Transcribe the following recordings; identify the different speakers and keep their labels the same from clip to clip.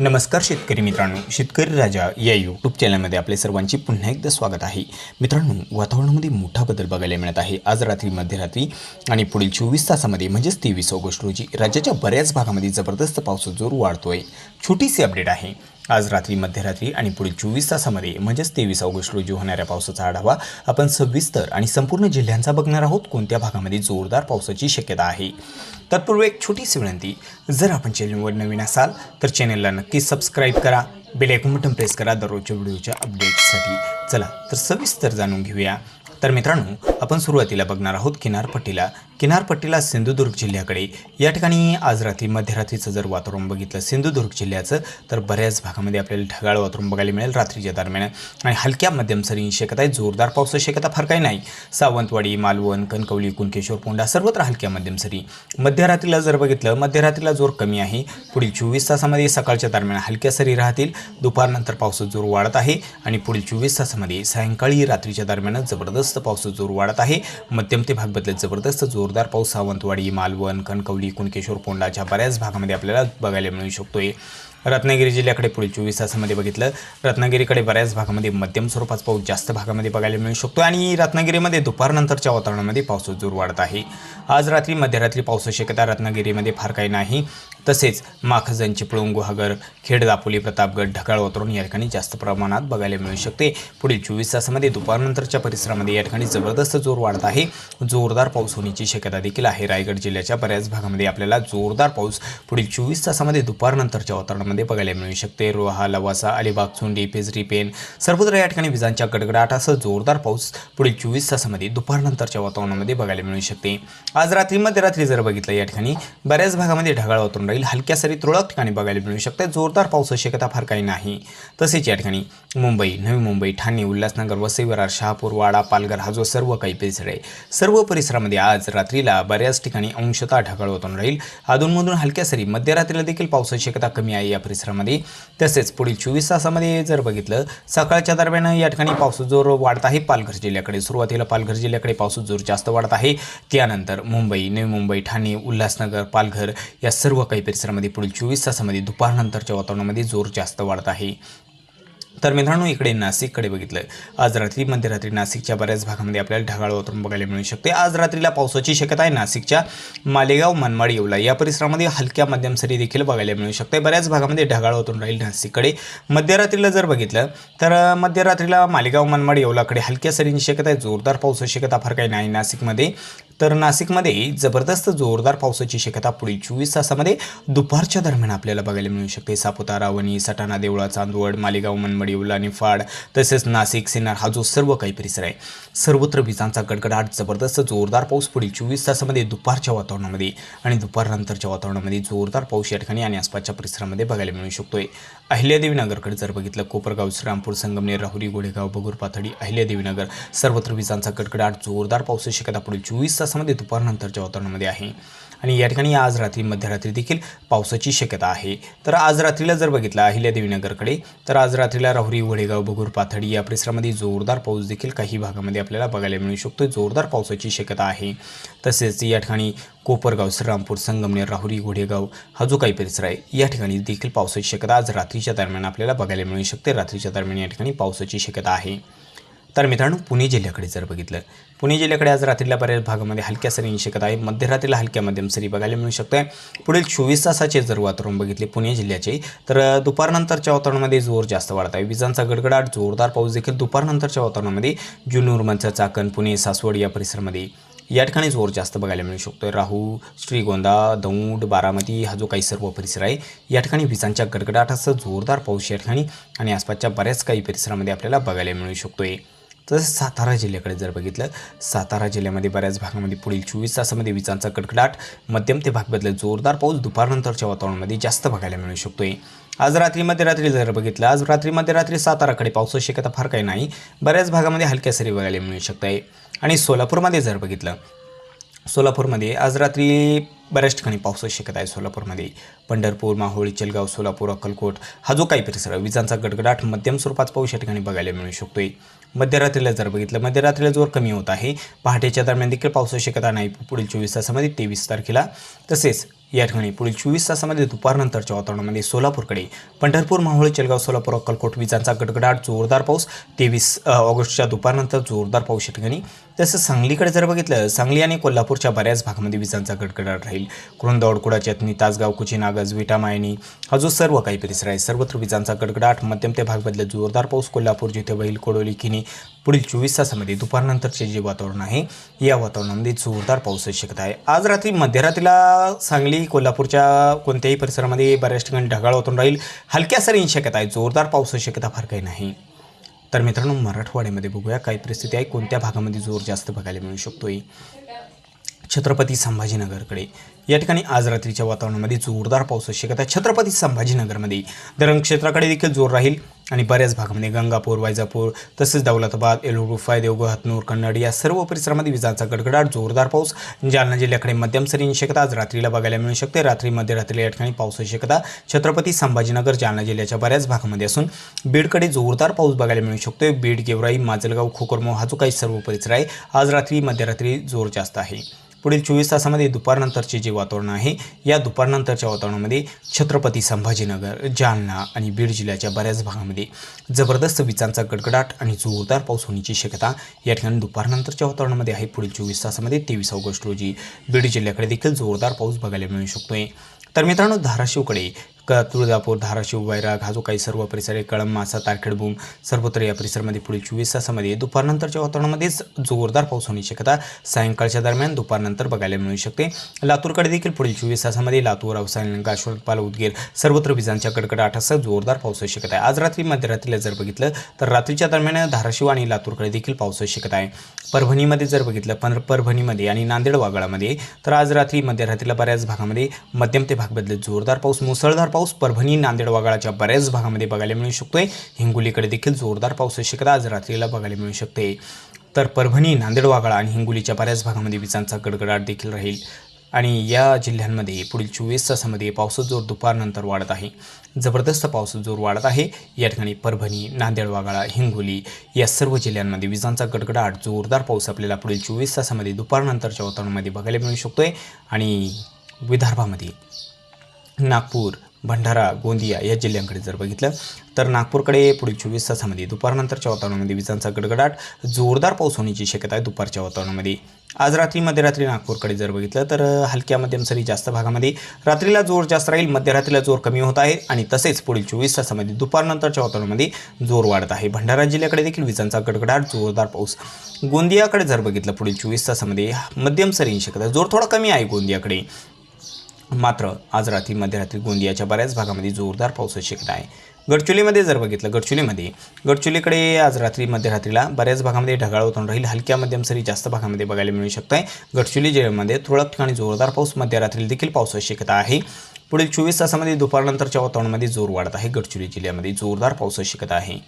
Speaker 1: नमस्कार शेतकरी मित्रांनो शेतकरी राजा या यूट्यूब चॅनलमध्ये आपले सर्वांचे पुन्हा एकदा स्वागत आहे. मित्रांनो वातावरणामध्ये मोठा बदल बघायला मिळत आहे. आज रात्री मध्यरात्री आणि पुढील चोवीस तासामध्ये म्हणजेच तेवीस ऑगस्ट रोजी राज्याच्या बऱ्याच भागामध्ये जबरदस्त पावसाचा जोर वाढतोय. छोटीशी अपडेट आहे. आज रात्री मध्यरात्री आणि पुढील चोवीस तासामध्ये म्हणजेच तेवीस ऑगस्ट रोजी होणाऱ्या पावसाचा आढावा आपण सविस्तर आणि संपूर्ण जिल्ह्यांचा बघणार आहोत. कोणत्या भागामध्ये जोरदार पावसाची शक्यता आहे? तत्पूर्वी एक छोटीशी विनंती जर आपण चॅनलवर नवीन असाल तर चॅनलला नक्की सबस्क्राईब करा बेलायकून बटन प्रेस करा दररोजच्या व्हिडिओच्या अपडेट्ससाठी. चला तर सविस्तर जाणून घेऊया. तर मित्रांनो आपण सुरुवातीला बघणार आहोत किनारपट्टीला. किनारपट्टीला सिंधुदुर्ग जिल्ह्याकडे. या ठिकाणी आज रात्री मध्यरात्रीचं जर वातावरण बघितलं सिंधुदुर्ग जिल्ह्याचं तर बऱ्याच भागामध्ये आपल्याला ढगाळ वातावरण बघायला मिळेल रात्रीच्या दरम्यान. आणि हलक्या मध्यम सरी शक्यता आहे जोरदार पावसाची शक्यता फार काही नाही. सावंतवाडी मालवण कणकवली कुणकेश्वर पोंडा सर्वत्र हलक्या मध्यम सरी. मध्यरात्रीला जर बघितलं मध्यरात्रीला जोर कमी आहे. पुढील चोवीस तासामध्ये सकाळच्या दरम्यान हलक्या सरी राहतील. दुपारनंतर पावसाचा जोर वाढत आहे आणि पुढील चोवीस तासामध्ये सायंकाळी रात्रीच्या दरम्यान जबरदस्त पावसाचा जोर वाढत आहे. मध्यम ते भाग बदलत जबरदस्त जोर जोरदार पाऊस सावंतवाडी मालवण कणकवली कुणकेश्वर पोंडाच्या बऱ्याच भागामध्ये आपल्याला बघायला मिळू शकतोय. रत्नागिरी जिल्ह्याकडे पुढील चोवीस तासामध्ये बघितलं रत्नागिरीकडे बऱ्याच भागामध्ये मध्यम स्वरूपाचा पाऊस जास्त भागामध्ये बघायला मिळू शकतो आणि रत्नागिरीमध्ये दुपारनंतरच्या वातावरणामध्ये पावसाचा जोर वाढत आहे. आज रात्री मध्यरात्री पावसाची शक्यता रत्नागिरीमध्ये फार काही नाही. तसेच माखजन चिपळूण गुहागर खेड दापोली प्रतापगड ढगाळ वातावरण या ठिकाणी जास्त प्रमाणात बघायला मिळू शकते. पुढील चोवीस तासामध्ये दुपारनंतरच्या परिसरामध्ये या ठिकाणी जबरदस्त जोर वाढत आहे. जोरदार पाऊस होण्याची शक्यता देखील आहे. रायगड जिल्ह्याच्या बऱ्याच भागामध्ये आपल्याला जोरदार पाऊस पुढील चोवीस तासामध्ये दुपारनंतरच्या वातावरणामध्ये बघायला मिळू शकते. रोहा लवासा अलिबाग चुंडी पेजरी पेन सर्वत्र या ठिकाणी विजांच्या गडगडाटासह जोरदार पाऊस पुढील चोवीस तासामध्ये दुपारनंतरच्या वातावरणामध्ये बघायला मिळू शकते. आज रात्री मध्यरात्री जर बघितलं या ठिकाणी बऱ्याच भागामध्ये ढगाळ वातावरण राहील. हलक्या सरी तुरळक ठिकाणी बघायला मिळू शकते. जोरदार पावसाची शक्यता फार काही नाही. तसेच या ठिकाणी मुंबई नवी मुंबई ठाणे उल्हासनगर वसई विरार शहापूर वाडा पालघर हा जो सर्व काही परिसर आहे सर्व परिसरामध्ये आज रात्रीला बऱ्याच ठिकाणी अंशतः ढगाळ वातावरण राहील. अधूनमधून हलक्या सरी मध्यरात्रीला देखील पावसाची शक्यता कमी आहे. या परिसरामध्ये. तसेच पुढील चोवीस तासामध्ये जर बघितलं सकाळच्या दरम्यान या ठिकाणी पावसाचा जोर वाढत आहे. पालघर जिल्ह्याकडे सुरुवातीला पालघर जिल्ह्याकडे पावसाचा जोर जास्त वाढत आहे. त्यानंतर मुंबई नवी मुंबई ठाणे उल्हासनगर पालघर या सर्व काही परिसरामध्ये पुढील चोवीस तासामध्ये दुपारनंतरच्या वातावरणामध्ये जोर जास्त वाढत आहे. तर मित्रांनो इकडे नाशिककडे बघितलं आज रात्री मध्यरात्री नाशिकच्या बऱ्याच भागामध्ये आपल्याला ढगाळ वातावरण बघायला मिळू शकते. आज रात्रीला पावसाची शक्यता आहे. नाशिकच्या मालेगाव मनमाड येवला या परिसरामध्ये हलक्या मध्यम सरी देखील बघायला मिळू शकते. बऱ्याच भागामध्ये ढगाळ वातावरण राहील नाशिककडे. मध्यरात्रीला जर बघितलं तर मध्यरात्रीला मालेगाव मनमाड येवलाकडे हलक्या सरींची शक्यता आहे. जोरदार पावसाची शक्यता फार काही नाही नाशिकमध्ये. तर नाशिकमध्ये जबरदस्त जोरदार पावसाची शक्यता पुढील चोवीस तासामध्ये दुपारच्या दरम्यान आपल्याला बघायला मिळू शकते. सापुतारा वणी सटाणा देवळा चांदवड मालेगाव मनमडी येवला निफाड तसेच नाशिक सिन्नर हा जो सर्व काही परिसर आहे. सर्वत्र विजांचा गडगडाट जबरदस्त जोरदार पाऊस पुढील चोवीस तासामध्ये दुपारच्या वातावरणामध्ये आणि दुपारनंतरच्या वातावरणामध्ये जोरदार पाऊस या ठिकाणी आणि आसपासच्या परिसरामध्ये बघायला मिळू शकतोय. अहिल्यादेवीनगरकडे जर बघितलं कोपरगाव श्रीरामपूर संगमनेर राहुरी गोडेगाव बगूर पाथडी अहिल्यादेवी सर्वत्र विजांचा गडगडाट जोरदार पावसाची शक्यता पुढील चोवीस तास तासामध्ये दुपारनंतरच्या वातावरणामध्ये आहे. आणि या ठिकाणी आज रात्री मध्यरात्री देखील पावसाची शक्यता आहे. तर आज रात्रीला जर बघितलं अहिल्या देवीनगरकडे तर आज रात्रीला राहुरी वडेगाव बगूर पाथडी या परिसरामध्ये जोरदार पाऊस देखील काही भागामध्ये आपल्याला बघायला मिळू शकतो. जोरदार पावसाची शक्यता आहे. तसेच या ठिकाणी कोपरगाव श्रीरामपूर संगमनेर राहुरी घोडेगाव हा जो काही परिसर आहे या ठिकाणी देखील पावसाची शक्यता आज रात्रीच्या दरम्यान आपल्याला बघायला मिळू शकते. रात्रीच्या दरम्यान या ठिकाणी पावसाची शक्यता आहे. तर मित्रांनो पुणे जिल्ह्याकडे जर बघितलं पुणे जिल्ह्याकडे आज रात्रीला बऱ्याच भागामध्ये हलक्या सरींची शकत आहे मध्यरात्रीला हलक्या मध्यम सरी बघायला मिळू शकते पुढील चोवीस तासाचे जर वातावरण बघितले पुणे जिल्ह्याचे तर दुपारनंतरच्या वातावरणामध्ये जोर जास्त वाढत आहे. विजांचा गडगडाट जोरदार पाऊस देखील दुपारनंतरच्या वातावरणामध्ये. जुन्नूर मंचा चाकण पुणे सासवड या परिसरामध्ये या ठिकाणी जोर जास्त बघायला मिळू शकतो राहू श्रीगोंदा दौंड बारामती हा जो काही सर्व परिसर आहे या ठिकाणी विजांच्या गडगडाटासह जोरदार पाऊस या ठिकाणी आणि आसपासच्या बऱ्याच काही परिसरामध्ये आपल्याला बघायला मिळू शकतो आहे तसंच सातारा जिल्ह्याकडे जर बघितलं सातारा जिल्ह्यामध्ये बऱ्याच भागामध्ये पुढील चोवीस तासामध्ये विजांचा कडकडाट मध्यम ते भागबदल जोरदार पाऊस दुपारनंतरच्या वातावरणामध्ये जास्त बघायला मिळू शकतोय. आज रात्री मध्यरात्री जर बघितलं आज रात्री मध्यरात्री साताराकडे पावसाची शक्यता फार काही नाही. बऱ्याच भागामध्ये हलक्या सरी बघायला मिळू शकत आहे आणि सोलापूरमध्ये जर बघितलं सोलापूरमध्ये. आज रात्री बऱ्याच ठिकाणी पावसाची शक्यता आहे सोलापूरमध्ये. पंढरपूर माहोळी चलगाव सोलापूर अक्कलकोट हा जो काही परिसर आहे विजांचा गडगडाट मध्यम स्वरूपात पाऊस या ठिकाणी बघायला मिळू शकतोय. मध्यरात्रीला जर बघितलं मध्यरात्रीला जोर कमी होत आहे. पहाटेच्या दरम्यान देखील पावसाची शक्यता नाही. पुढील चोवीस तासामध्ये तेवीस तारखेला. तसेच या ठिकाणी पुढील चोवीस तासामध्ये दुपारनंतरच्या वातावरणामध्ये सोलापूरकडे पंढरपूर माहुळे चेलगाव सोलापूर अक्कलकोट विजांचा गडगडाट जोरदार पाऊस तेवीस ऑगस्टच्या दुपारनंतर जोरदार पाऊस या ठिकाणी. तसंच सांगलीकडे जर बघितलं सांगली आणि कोल्हापूरच्या बऱ्याच भागामध्ये विजांचा गडगडाट राहील. कुरुंदवाड कुडा चेतनी तासगाव कुची नागज विटा मायनी हा जो सर्व काही परिसर आहे सर्वत्र विजांचा गडगडाट मध्यम ते भाग बदलत जोरदार पाऊस कोल्हापूर जिथे वहील कोडोली किनी पुढील चोवीस तासामध्ये दुपारनंतरचे जे वातावरण आहे या वातावरणामध्ये जोरदार पाऊस शक्यता आहे. आज रात्री मध्यरात्रीला सांगली कोल्हापूरच्या कोणत्याही परिसरामध्ये बऱ्याच ठिकाणी ढगाळ होतून राहील. हलक्या सरींची शक्यता आहे. जोरदार पावसाची शक्यता फार काही नाही. तर मित्रांनो मराठवाड्यामध्ये बघूया काय परिस्थिती आहे कोणत्या भागामध्ये जोर जास्त बघायला मिळू शकतोय? छत्रपती संभाजीनगरकडे. या ठिकाणी आज रात्रीच्या वातावरणामध्ये जोरदार पावसाची शक्यता छत्रपती संभाजीनगरमध्ये धरण क्षेत्राकडे देखील जोर राहील. आणि बऱ्याच भागामध्ये गंगापूर वैजापूर तसेच दौलताबाद एलुरुफाय देवगड हतनूर कन्नड या सर्व परिसरामध्ये विजांचा गडगडाट जोरदार पाऊस. जालना जिल्ह्याकडे मध्यम सरींची शक्यता. आज रात्रीला बघायला मिळू शकते. रात्री मध्यरात्री या ठिकाणी पावसाची शक्यता. छत्रपती संभाजीनगर जालना जिल्ह्याच्या बऱ्याच भागामध्ये असून बीडकडे जोरदार पाऊस बघायला मिळू शकतो. बीड गेवराई माजलगाव खोकरमो हा जो काही सर्व परिसर आहे. आज रात्री मध्यरात्री जोर जास्त आहे. पुढील चोवीस तासामध्ये दुपारनंतरचे जे वातावरण आहे या दुपारनंतरच्या वातावरणामध्ये छत्रपती संभाजीनगर जालना आणि बीड जिल्ह्याच्या बऱ्याच भागामध्ये जबरदस्त विजांचा गडगडाट आणि जोरदार पाऊस होण्याची शक्यता या ठिकाणी दुपारनंतरच्या वातावरणामध्ये आहे. पुढील चोवीस तासामध्ये तेवीस ऑगस्ट रोजी बीड जिल्ह्याकडे देखील जोरदार पाऊस बघायला मिळू शकतोय. तर मित्रांनो धाराशिवकडे क तुळजापूर धाराशिव वैराग हा जो काही सर्व परिसर आहे कळम मासा तारखेडबूम सर्वत्र या परिसरामध्ये पुढील चोवीस तासामध्ये दुपारनंतरच्या वातावरणामध्येच जोरदार पाऊस होण्याची शक्यता सायंकाळच्या दरम्यान दुपारनंतर बघायला मिळू शकते. लातूरकडे देखील पुढील चोवीस तासामध्ये लातूर अवसायन गाश्वरपाल उदगीर सर्वत्र विजांच्या कडकडाटासह जोरदार पावसाची शक्यता आहे. आज रात्री मध्यरात्रीला जर बघितलं तर रात्रीच्या दरम्यान धाराशिव आणि लातूरकडे देखील पावसाची शक्यता आहे. परभणीमध्ये जर बघितलं पण परभणीमध्ये आणि नांदेड वागळामध्ये तर आज रात्री मध्यरात्रीला बऱ्याच भागामध्ये मध्यम ते भाग बदलत जोरदार पाऊस मुसळधार पाऊस पाऊस परभणी नांदेड वागाळाच्या बऱ्याच भागामध्ये बघायला मिळू शकतोय. हिंगोलीकडे देखील जोरदार पावसाची शक्यता आज रात्रीला बघायला मिळू शकते. तर परभणी नांदेड वागाळा आणि हिंगोलीच्या बऱ्याच भागामध्ये विजांचा गडगडाट देखील राहील. आणि या जिल्ह्यांमध्ये पुढील चोवीस तासामध्ये पावसाचा जोर दुपारनंतर वाढत आहे. जबरदस्त पावसाचा जोर वाढत आहे. या ठिकाणी परभणी नांदेड वागाळा हिंगोली या सर्व जिल्ह्यांमध्ये विजांचा गडगडाट जोरदार पाऊस आपल्याला पुढील चोवीस तासामध्ये दुपारनंतरच्या वातावरणामध्ये बघायला मिळू शकतोय. आणि विदर्भामध्ये नागपूर भंडारा गोंदिया या जिल्ह्यांकडे जर बघितलं तर नागपूरकडे पुढील चोवीस तासामध्ये दुपारनंतरच्या वातावरणामध्ये विजांचा गडगडाट जोरदार पाऊस होण्याची शक्यता आहे दुपारच्या वातावरणामध्ये. आज रात्री मध्यरात्री नागपूरकडे जर बघितलं तर हलक्या मध्यम सरी जास्त भागामध्ये रात्रीला जोर जास्त राहील मध्यरात्रीला जोर कमी होत आहे आणि तसेच पुढील चोवीस तासामध्ये दुपारनंतरच्या वातावरणामध्ये जोर वाढत आहे. भंडारा जिल्ह्याकडे देखील विजांचा गडगडाट जोरदार पाऊस. गोंदियाकडे जर बघितलं पुढील चोवीस तासामध्ये मध्यम सरींची शक्यता जोर थोडा कमी आहे गोंदियाकडे. मात्र आज रात्री मध्यरात्री गोंदियाच्या बऱ्याच भागामध्ये जोरदार पावसाची शक्यता आहे. गडचुलीमध्ये जर बघितलं गडचुलीमध्ये गडचुलीकडे आज रात्री मध्यरात्रीला बऱ्याच भागामध्ये ढगाळ होतून राहील. हलक्या मध्यम सरी जास्त भागामध्ये बघायला मिळू शकत आहे गडचुली जिल्ह्यामध्ये तुरळक ठिकाणी जोरदार पाऊस मध्यरात्री देखील पावसाची शक्यता आहे. पुढील चोवीस तासामध्ये दुपारनंतरच्या वातावरणामध्ये जोर वाढत आहे. गडचिरोली जिल्ह्यामध्ये जोरदार पावसाची शक्यता आहे.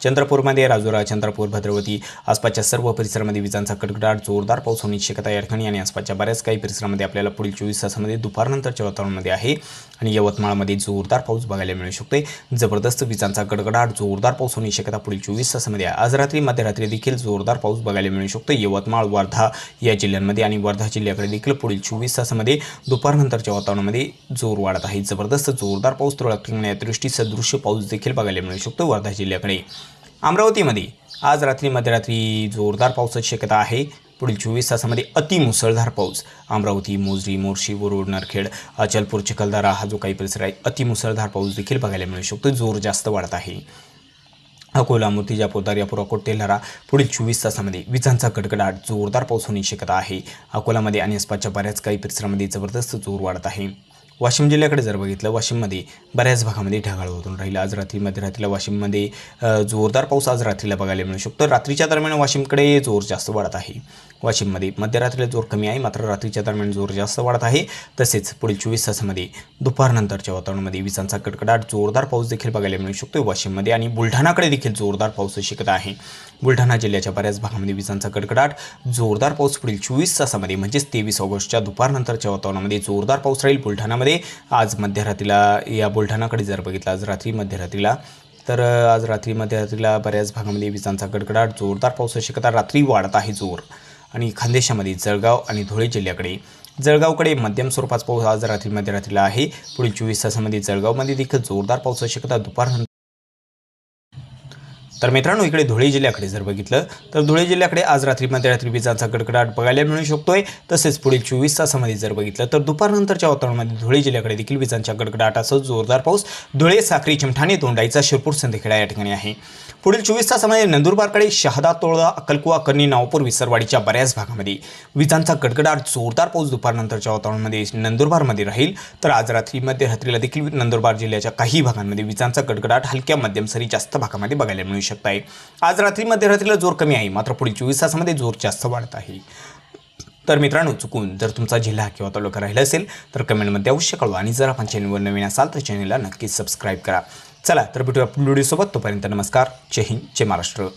Speaker 1: चंद्रपूरमध्ये राजुरा चंद्रपूर भद्रवती आसपासच्या सर्व परिसरामध्ये विजांचा कडकडाट जोरदार पाऊस होण्याची शक्यता या ठिकाणी आणि आसपासच्या बऱ्याच काही परिसरामध्ये आपल्याला पुढील चोवीस तासामध्ये दुपारनंतरच्या वातावरणामध्ये आहे. आणि यवतमाळमध्ये जोरदार पाऊस बघायला मिळू शकतो. जबरदस्त विजांचा गडगडाट जोरदार पाऊस होण्याची शक्यता पुढील चोवीस तासामध्ये आहे. आज रात्री मध्यरात्री देखील जोरदार पाऊस बघायला मिळू शकतो. यवतमाळ वर्धा या जिल्ह्यांमध्ये आणि वर्धा जिल्ह्याकडे देखील पुढील चोवीस तासामध्ये दुपारनंतरच्या वातावरणामध्ये जोर वाढत आहे. जबरदस्त जोरदार पाऊस तुरळक ठिकाणी दृष्टी सदृश्य पाऊस देखील बघायला मिळू शकतो वर्धा जिल्ह्याकडे. अमरावतीमध्ये आज रात्री मध्यरात्री जोरदार पावसाची शक्यता आहे. पुढील चोवीस तासामध्ये अतिमुसळधार पाऊस. अमरावती मोजरी मोर्शी वरुड नरखेड अचलपूर चिखलदरा हा जो काही परिसर आहे अतिमुसळधार पाऊस देखील बघायला मिळू शकतो. जोर जास्त वाढत आहे. अकोला मूर्तिजापूर दर्यापूर अकोट तेल्हारा पुढील चोवीस तासामध्ये विजांचा गडगडाट जोरदार पाऊस होण्याची शक्यता आहे. अकोलामध्ये आणि आसपासच्या बऱ्याच काही परिसरामध्ये जबरदस्त जोर वाढत आहे. वाशिम जिल्ह्याकडे जर बघितलं वाशिममध्ये बऱ्याच भागामध्ये ढगाळ होतून राहील. आज रात्री मध्यरात्रीला वाशिममध्ये जोरदार पाऊस आज रात्रीला बघायला मिळू शकतो. रात्रीच्या दरम्यान वाशिमकडे जोर जास्त वाढत आहे. वाशिममध्ये मध्यरात्रीला जोर कमी आहे मात्र रात्रीच्या दरम्यान जोर जास्त वाढत आहे. तसेच पुढील चोवीस तासामध्ये दुपारनंतरच्या वातावरणामध्ये विजांचा कडकडाट जोरदार पाऊस देखील बघायला मिळू शकतो वाशिममध्ये आणि बुलढाणाकडे देखील जोरदार पाऊस शक्यता आहे. बुलढाणा जिल्ह्याच्या बऱ्याच भागामध्ये विजांचा कडकडाट जोरदार पाऊस पुढील चोवीस तासामध्ये म्हणजेच तेवीस ऑगस्टच्या दुपारनंतरच्या वातावरणामध्ये जोरदार पाऊस राहील. बुलढाणामध्ये आज मध्यरात्रीला या बुलढाणाकडे जर बघितलं आज रात्री मध्यरात्रीला तर आज रात्री मध्यरात्रीला बऱ्याच भागामध्ये विजांचा गडगडाट जोरदार पावसाची शक्यता रात्री वाढत आहे जोर. आणि खानदेशामध्ये जळगाव आणि धुळे जिल्ह्याकडे. जळगावकडे मध्यम स्वरूपाचा पाऊस आज रात्री मध्यरात्रीला आहे. पुढील चोवीस तासामध्ये जळगावमध्ये देखील जोरदार पावसाची शक्यता दुपारनंतर तर मित्रांनो इकडे धुळे जिल्ह्याकडे जर बघितलं तर धुळे जिल्ह्याकडे आज रात्री मध्यरात्री विजांचा कडकडाट बघायला मिळू शकतोय. तसेच पुढील चोवीस तासामध्ये जर बघितलं तर दुपारनंतरच्या वातावरणामध्ये धुळे जिल्ह्याकडे देखील विजांच्या कडकडाटासह जोरदार पाऊस धुळे साखरी चिमठाणे दोंडाईचा शिरपूर संदेखेडा या ठिकाणी आहे. पुढील चोवीस तासामध्ये नंदुरबारकडे शहादा तोळा अक्कलकुवा कन्नी नावपूर विसरवाडीच्या बऱ्याच भागामध्ये. विजांचा गडगडाट जोरदार पाऊस दुपारनंतरच्या वातावरणामध्ये नंदुरबारमध्ये राहील. तर आज रात्री मध्यरात्रीला देखील नंदुरबार जिल्ह्याच्या काही भागांमध्ये विजांचा गडगडाट हलक्या मध्यम सरी जास्त भागामध्ये बघायला मिळू शकत आहे आज रात्री मध्यरात्रीला जोर कमी आहे मात्र पुढील चोवीस तासामध्ये जोर जास्त वाढत आहे. तर मित्रांनो चुकून जर तुमचा जिल्हा किंवा तालुका राहिला असेल तर कमेंटमध्ये अवश्य कळवा. आणि जर आपण चॅनलवर नवीन असाल तर चॅनलला नक्कीच सबस्क्राईब करा. चला तर भेटूया व्हिडिओसोबत. तोपर्यंत नमस्कार. जय हिंद जय महाराष्ट्र.